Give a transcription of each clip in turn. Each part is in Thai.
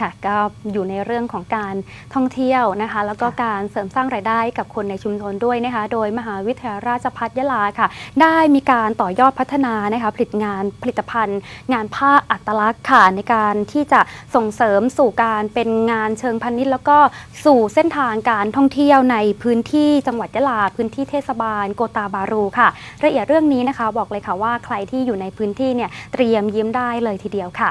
ค่ะก็อยู่ในเรื่องของการท่องเที่ยวนะคะ แล้วก็การเสริมสร้างรายได้กับคนในชุมชนด้วยนะคะ โดยมหาวิทยาลัยราชภัฏยะลาค่ะ ได้มีการต่อยอดพัฒนานะคะผลิตงานผลิตภัณฑ์ งานผ้าอัตลักษณ์ค่ะในการที่จะส่งเสริมสู่การเป็นงานเชิงพาณิชย์ แล้วก็สู่เส้นทางการท่องเที่ยวในพื้นที่จังหวัดยะลา พื้นที่เทศบาลโกตาบารูค่ะรายละเอียดเรื่องนี้นะคะ บอกเลยค่ะว่าใครที่อยู่ในพื้นที่เนี่ยเตรียมยิ้มได้เลยทีเดียวค่ะ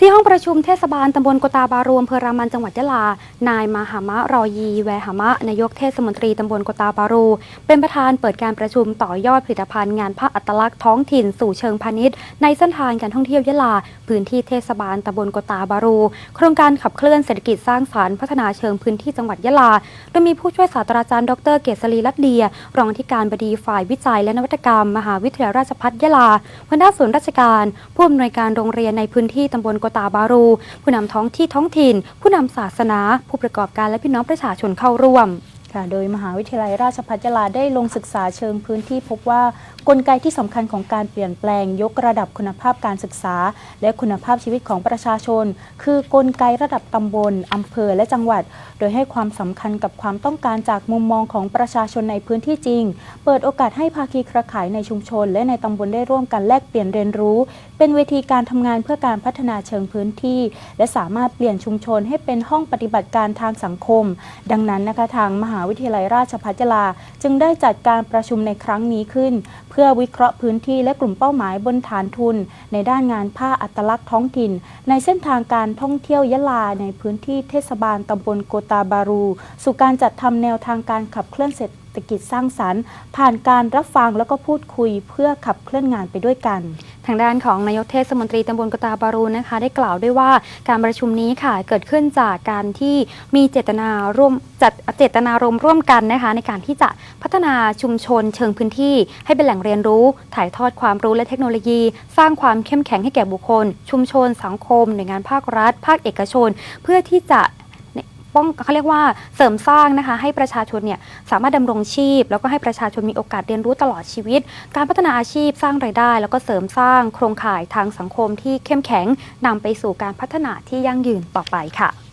ที่ห้องประชุมเทศบาลตำบลโกตาบารวมเภอรามันจังหวัดยะลา นายมหามะรอยี แวหามะ นายกเทศมนตรีตำบลโกตาบารู เป็นประธานเปิดการประชุมต่อยอดผลิตภัณฑ์งานผ้าอัตลักษณ์ท้องถิ่นสู่เชิงพาณิชย์ ในเส้นทางการท่องเที่ยวยะลา พื้นที่เทศบาลตำบลโกตาบารู โครงการขับเคลื่อนเศรษฐกิจสร้างสรรค์พัฒนาเชิงพื้นที่จังหวัดยะลา โดยมีผู้ช่วยศาสตราจารย์ดรเกษรีลัดเดีย รองอธิการบดีฝ่ายวิจัยและนวัตกรรม มหาวิทยาลัยราชภัฏยะลาหัวหน้าส่วนราชการผู้อำนวยการโรงเรียนในพื้นที่ตำบลกตาบารู ผู้นำท้องที่ท้องถิ่น ผู้นำศาสนา ผู้ประกอบการและพี่น้องประชาชนเข้าร่วม ค่ะโดยมหาวิทยาลัยราชภัฏยาลาได้ลงศึกษาเชิงพื้นที่พบว่ากลไกที่สำคัญของการเปลี่ยนแปลงยกระดับคุณภาพการศึกษา และคุณภาพชีวิตของประชาชน คือกลไกระดับตำบลอำเภอและจังหวัด โดยให้ความสำคัญกับความต้องการจากมุมมองของประชาชนในพื้นที่จริง เปิดโอกาสให้ภาคีเครือข่ายในชุมชน และในตำบลได้ร่วมกันแลกเปลี่ยนเรียนรู้ เป็นเวทีการทำงานเพื่อการพัฒนาเชิงพื้นที่ และสามารถเปลี่ยนชุมชนให้เป็นห้องปฏิบัติการทางสังคม ดังนั้นนะคะทางมหาวิทยาลัยราชภัฏยาลา จึงได้จัดการประชุมในครั้งนี้ขึ้น เพื่อวิเคราะห์พื้นที่และกลุ่มเป้าหมายบนฐานทุน ในด้านงานผ้าอัตลักษณ์ท้องถิ่น ในเส้นทางการท่องเที่ยวยะลาในพื้นที่เทศบาลตำบลโกตาบารู สู่การจัดทำแนวทางการขับเคลื่อนเศรษฐกิจสร้างสรรค์ ผ่านการรับฟังแล้วก็พูดคุยเพื่อขับเคลื่อนงานไปด้วยกัน ทางด้านของนายกเทศมนตรีตำบลกตาบารูนะคะ ได้กล่าวด้วยว่าการประชุมนี้ค่ะเกิดขึ้นจากการที่มีเจตนาร่วมจัดเจตนารมณ์ร่วมกันนะคะ ในการที่จะพัฒนาชุมชนเชิงพื้นที่ ให้เป็นแหล่งเรียนรู้ ถ่ายทอดความรู้และเทคโนโลยี สร้างความเข้มแข็งให้แก่บุคคล ชุมชนสังคม หน่วยงานภาครัฐ ภาคเอกชน เพื่อที่จะ ป้องเขาเรียกว่าเสริมสร้างนะคะ ให้ประชาชนเนี่ยสามารถดำรงชีพ แล้วก็ให้ประชาชนมีโอกาสเรียนรู้ตลอดชีวิต การพัฒนาอาชีพสร้างไรายได้ แล้วก็เสริมสร้างโครงข่ายทางสังคมที่เข้มแข็งนำไปสู่การพัฒนาที่ยั่งยืนต่อไปค่ะ